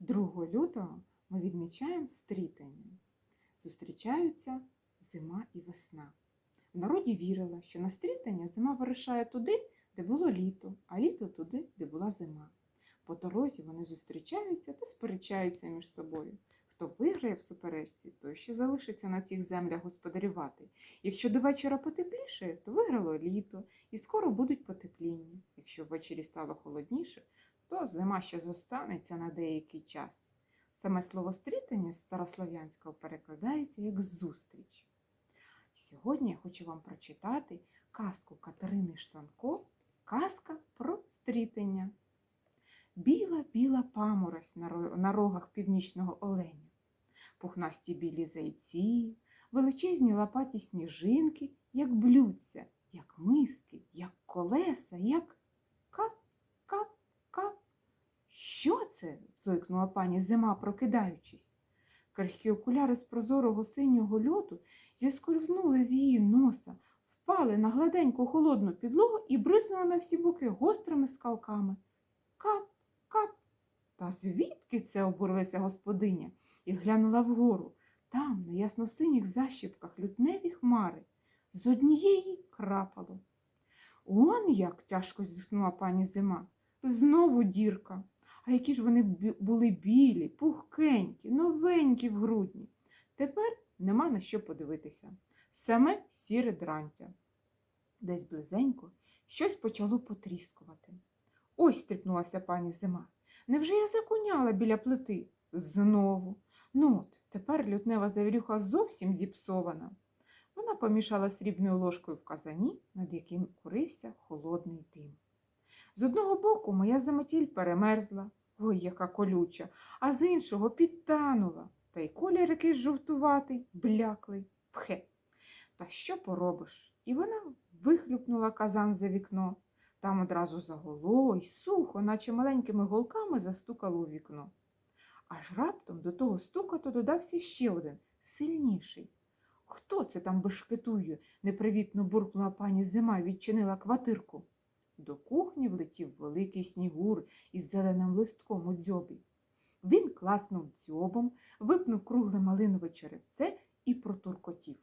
2 лютого ми відмічаємо стрітання. Зустрічаються зима і весна. В народі вірили, що на стрітання зима вирушає туди, де було літо, а літо туди, де була зима. По дорозі вони зустрічаються та сперечаються між собою. Хто виграє в суперечці, той ще залишиться на цих землях господарювати. Якщо до вечора потепліше, то виграло літо і скоро будуть потепління. Якщо ввечері стало холодніше, то зима ще зостанеться на деякий час. Саме слово стрітання з старослов'янського перекладається як зустріч. Сьогодні я хочу вам прочитати казку Катерини Штанко Казка про стрітення. Біла біла паморозь на рогах північного оленя, пухнасті білі зайці, величезні лопаті сніжинки, як блюдця, як миски, як колеса, як Що це? зойкнула пані зима, прокидаючись. Крихкі окуляри з прозорого синього льоду зіскользнули з її носа, впали на гладеньку холодну підлогу і бризнули на всі боки гострими скалками. Кап, кап. Та звідки це обурилася господиня і глянула вгору. Там, на ясносиніх защіпках, лютневі хмари. З однієї крапало. Он як тяжко зітхнула пані зима. Знову дірка. А які ж вони були білі, пухкенькі, новенькі в грудні. Тепер нема на що подивитися. Саме сіре дрантя. Десь близенько щось почало потріскувати. Ось стріпнулася пані зима. Невже я закуняла біля плити? Знову. Ну от, тепер лютнева завірюха зовсім зіпсована. Вона помішала срібною ложкою в казані, над яким курився холодний дим. З одного боку моя заметіль перемерзла, ой, яка колюча, а з іншого підтанула, та й колір якийсь жовтуватий, бляклий, пхе. Та що поробиш? І вона вихлюпнула казан за вікно. Там одразу загуло й сухо, наче маленькими голками застукало у вікно. Аж раптом до того стукату додався ще один, сильніший. Хто це там бешкетує? непривітно буркнула пані зима, відчинила квартирку. До кухні влетів великий снігур із зеленим листком у дзьобі. Він класнув дзьобом, випнув кругле малинове черевце і протуркотів.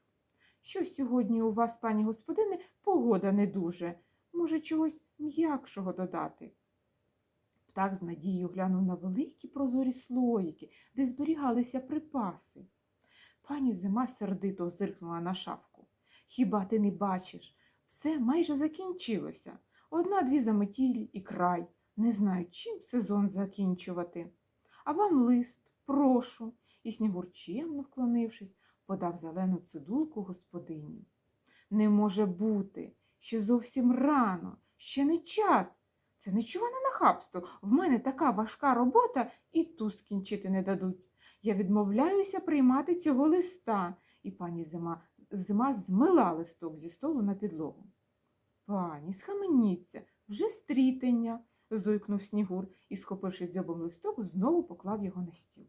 Що сьогодні у вас, пані господине, погода не дуже. Може, чогось м'якшого додати? Птах з надією глянув на великі прозорі слоїки, де зберігалися припаси. Пані зима сердито зиркнула на шафку. Хіба ти не бачиш? Все майже закінчилося. Одна-дві заметілі і край. Не знаю, чим сезон закінчувати. А вам лист, прошу. І Снігур, чемно вклонившись, подав зелену цидулку господині. Не може бути, ще зовсім рано, ще не час. Це нечуване нахабство. В мене така важка робота і ту скінчити не дадуть. Я відмовляюся приймати цього листа. І пані зима, зима змила листок зі столу на підлогу. Пані, схаменіться, вже стрітення, зойкнув Снігур і, схопивши дзьобом листок, знову поклав його на стіл.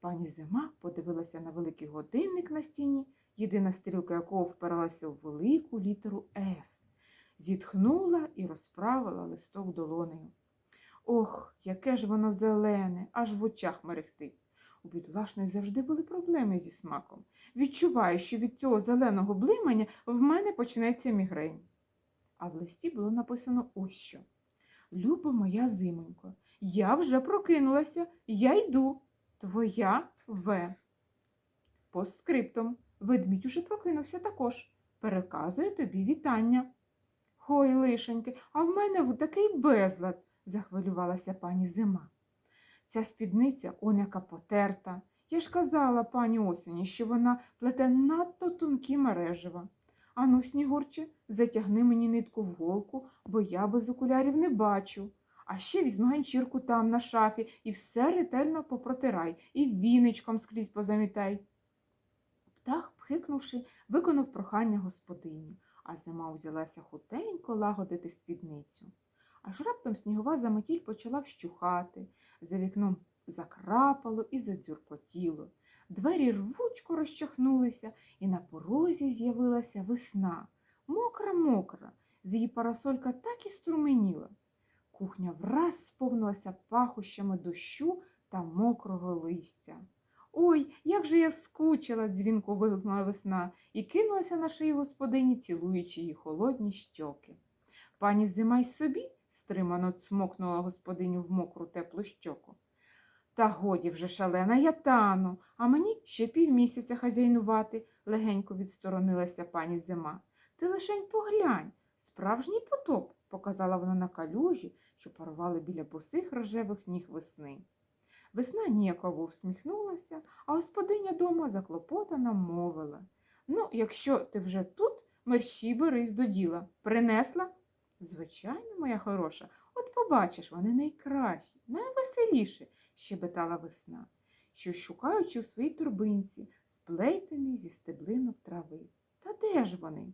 Пані зима подивилася на великий годинник на стіні, єдина стрілка якого впиралася в велику літеру С. Зітхнула і розправила листок долонею. Ох, яке ж воно зелене, аж в очах мерехтить. У бідолашної завжди були проблеми зі смаком. Відчуваю, що від цього зеленого блимання в мене почнеться мігрень. А в листі було написано ось що. Люба моя зимонько, я вже прокинулася, я йду. Твоя В. Постскриптом. Ведмідь уже прокинувся також. Переказує тобі вітання. Ой, лишеньки, а в мене в- такий безлад, захвилювалася пані зима. Ця спідниця он яка потерта. Я ж казала пані осені, що вона плете надто тонкі мережева. Ану, Снігурче, затягни мені нитку в голку, бо я без окулярів не бачу. А ще візьми ганчірку там на шафі і все ретельно попротирай, і віничком скрізь позамітай. Птах, пхикнувши, виконав прохання господині, а зима взялася хутенько лагодити спідницю. Аж раптом снігова заметіль почала вщухати, за вікном закрапало і задзюркотіло. Двері рвучко розчахнулися, і на порозі з'явилася весна, мокра-мокра, з її парасолька так і струменіла. Кухня враз сповнилася пахощами дощу та мокрого листя. Ой, як же я скучила, дзвінко вигукнула весна і кинулася на шию господині, цілуючи її холодні щоки. Пані зима й собі стримано цмокнула господиню в мокру теплу щоку. Та годі вже шалена, я тану, а мені ще півмісяця хазяйнувати, легенько відсторонилася пані зима. Ти лишень поглянь, справжній потоп, показала вона на калюжі, що парували біля босих рожевих ніг весни. Весна ніяково всміхнулася, а господиня дома заклопотано мовила. Ну, якщо ти вже тут, мерщій берись до діла. Принесла? Звичайно, моя хороша, от побачиш, вони найкращі, найвеселіші, щебетала весна, що шукаючи в своїй турбинці, сплетений зі стеблинок трави. Та де ж вони?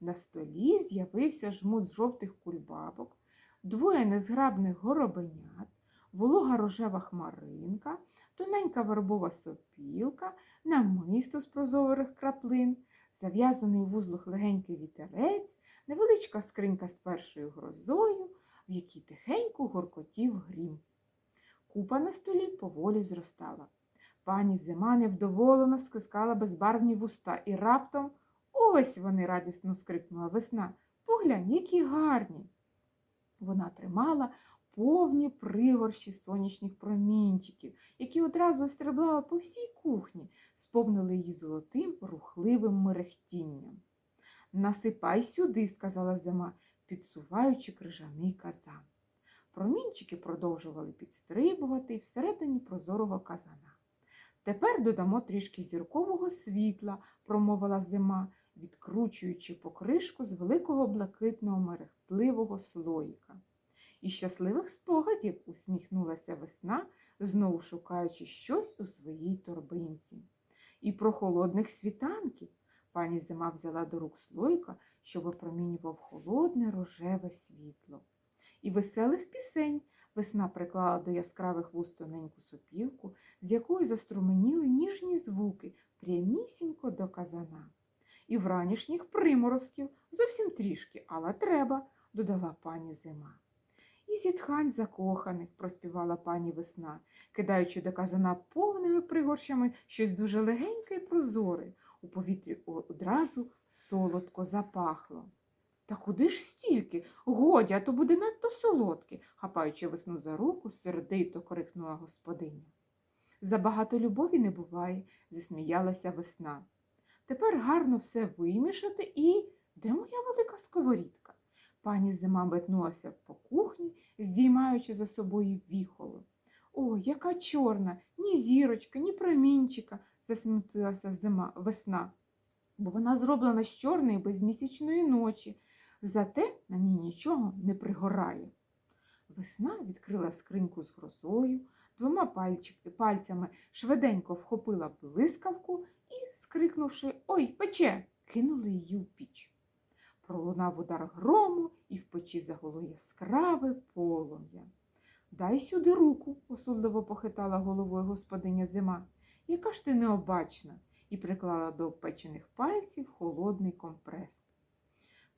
На столі з'явився жмут жовтих кульбабок, двоє незграбних горобенят, волога рожева хмаринка, тоненька вербова сопілка, намисто з прозорих краплин, зав'язаний у вузлах легенький вітерець, невеличка скринька з першою грозою, в якій тихенько горкотів грім. Купа на столі поволі зростала. Пані зима невдоволено скискала безбарвні вуста і раптом ось вони радісно скрикнула весна. Поглянь, які гарні. Вона тримала повні пригорщі сонячних промінчиків, які одразу стрибали по всій кухні, сповнили її золотим рухливим мерехтінням. Насипай сюди, сказала зима, підсуваючи крижаний казан. Промінчики продовжували підстрибувати всередині прозорого казана. Тепер додамо трішки зіркового світла, промовила зима, відкручуючи покришку з великого блакитного мерехтливого слоїка. І щасливих спогадів усміхнулася весна, знову шукаючи щось у своїй торбинці. І про холодних світанків пані зима взяла до рук слоїка, що випромінював холодне рожеве світло. І веселих пісень весна приклала до яскравих вуст тоненьку сопілку, з якої заструменіли ніжні звуки прямісінько до казана. І вранішніх приморозків зовсім трішки, але треба, додала пані зима. І зітхань закоханих, проспівала пані весна, кидаючи до казана повними пригорщами щось дуже легеньке і прозоре. У повітрі одразу солодко запахло. Та куди ж стільки? Годі, а то буде надто солодке, хапаючи весну за руку, сердито крикнула господиня. Забагато любові не буває, засміялася весна. Тепер гарно все вимішати і де моя велика сковорідка? Пані зима метнулася по кухні, здіймаючи за собою віхоло. О, яка чорна, ні зірочка, ні промінчика, засмутилася зима весна, бо вона зроблена з чорної безмісячної ночі, зате на ній нічого не пригорає. Весна відкрила скриньку з грозою, двома пальцями швиденько вхопила блискавку і, скрикнувши Ой, пече, кинули її в піч. Пролунав удар грому, і в печі загуло яскраве полум'я. Дай сюди руку, осудливо похитала головою господиня зима. Яка ж ти необачна, і приклала до обпечених пальців холодний компрес.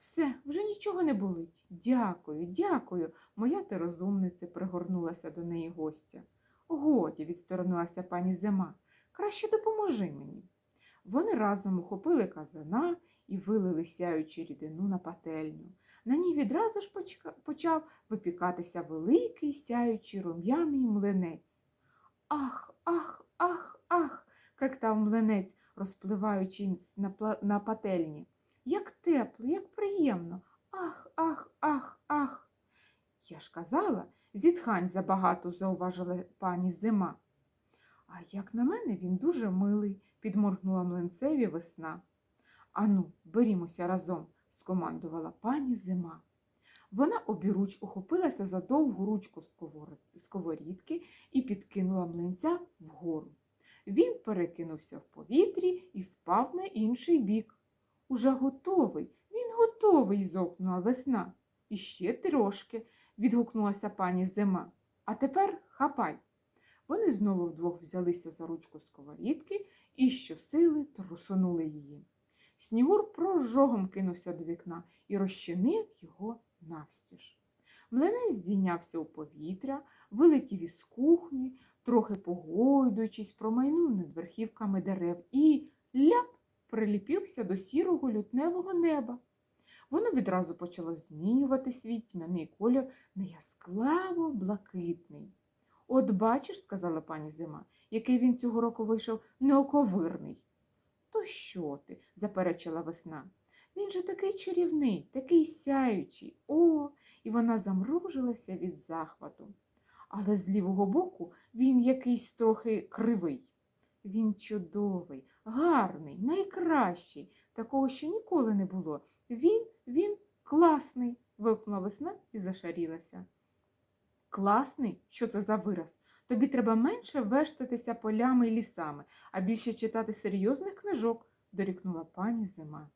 Все, вже нічого не болить. Дякую, дякую, моя ти розумниця, пригорнулася до неї гостя. Годі, відсторонилася пані зима, краще допоможи мені. Вони разом ухопили казана і вилили сяючу рідину на пательню. На ній відразу ж почав випікатися великий сяючий рум'яний млинець. Ах, ах, ах, ах. кректав млинець, розпливаючись на пательні. Як тепло, як приємно. Ах, ах, ах, ах. Я ж казала, зітхань забагато, зауважила пані зима. А як на мене, він дуже милий, підморгнула млинцеві весна. Ану, берімося разом, скомандувала пані зима. Вона обіруч ухопилася за довгу ручку сковорідки і підкинула млинця вгору. Він перекинувся в повітрі і впав на інший бік. Уже готовий, він готовий, зокнула весна. І ще трошки, відгукнулася пані зима. А тепер хапай. Вони знову вдвох взялися за ручку сковорідки і щосили трусонули її. Снігур прожогом кинувся до вікна і розчинив його навстіж. Млинець здійнявся у повітря, вилетів із кухні, трохи погойдуючись, промайнув над верхівками дерев і ляп приліпився до сірого лютневого неба. Воно відразу почало змінювати свій тьмяний колір на ясклаво блакитний. От бачиш, сказала пані Зима, який він цього року вийшов неоковирний. То що ти? заперечила весна. Він же такий чарівний, такий сяючий. О, і вона замружилася від захвату. Але з лівого боку він якийсь трохи кривий. Він чудовий, гарний, найкращий, такого ще ніколи не було. Він, він класний, вигукнула весна і зашарілася. Класний? Що це за вираз? Тобі треба менше вештатися полями і лісами, а більше читати серйозних книжок, дорікнула пані зима.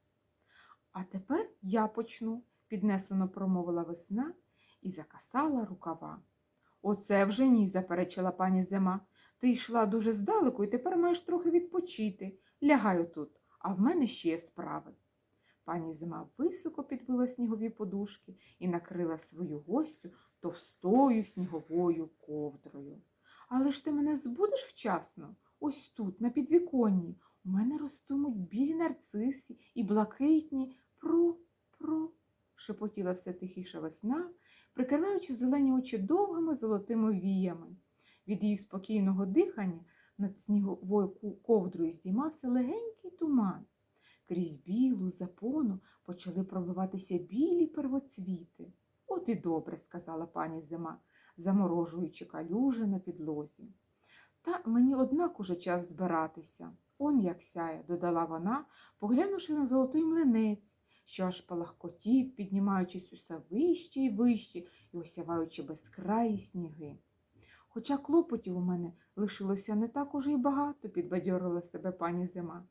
А тепер я почну, піднесено промовила весна і закасала рукава. Оце вже ні, заперечила пані зима. Ти йшла дуже здалеку і тепер маєш трохи відпочити. Лягай отут, а в мене ще справи. Пані зима високо підбила снігові подушки і накрила свою гостю товстою сніговою ковдрою. Але ж ти мене збудеш вчасно? Ось тут, на підвіконні. У мене ростимуть білі нарциси і блакитні про, про, шепотіла все тихіша весна, прикриваючи зелені очі довгими золотими віями. Від її спокійного дихання над сніговою ковдрою здіймався легенький туман. Крізь білу запону почали пробиватися білі первоцвіти. От і добре, сказала пані зима, заморожуючи калюжи на підлозі. Та мені однак уже час збиратися. Он як сяє, додала вона, поглянувши на золотий млинець, що аж палахкотів, піднімаючись усе вище і вище і осяваючи безкраї сніги. Хоча клопотів у мене лишилося не так уже й багато, підбадьорила себе пані зима.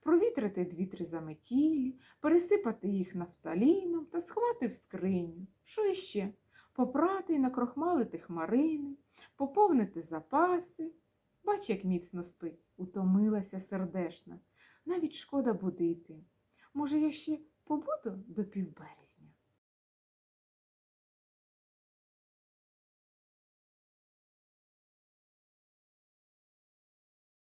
Провітрити дві-три заметілі, пересипати їх нафталіном та сховати в скриню. Що іще? Попрати і накрохмалити хмарини, поповнити запаси. Бач, як міцно спить, утомилася сердешна. Навіть шкода будити. Може, я ще побуду до півберезня.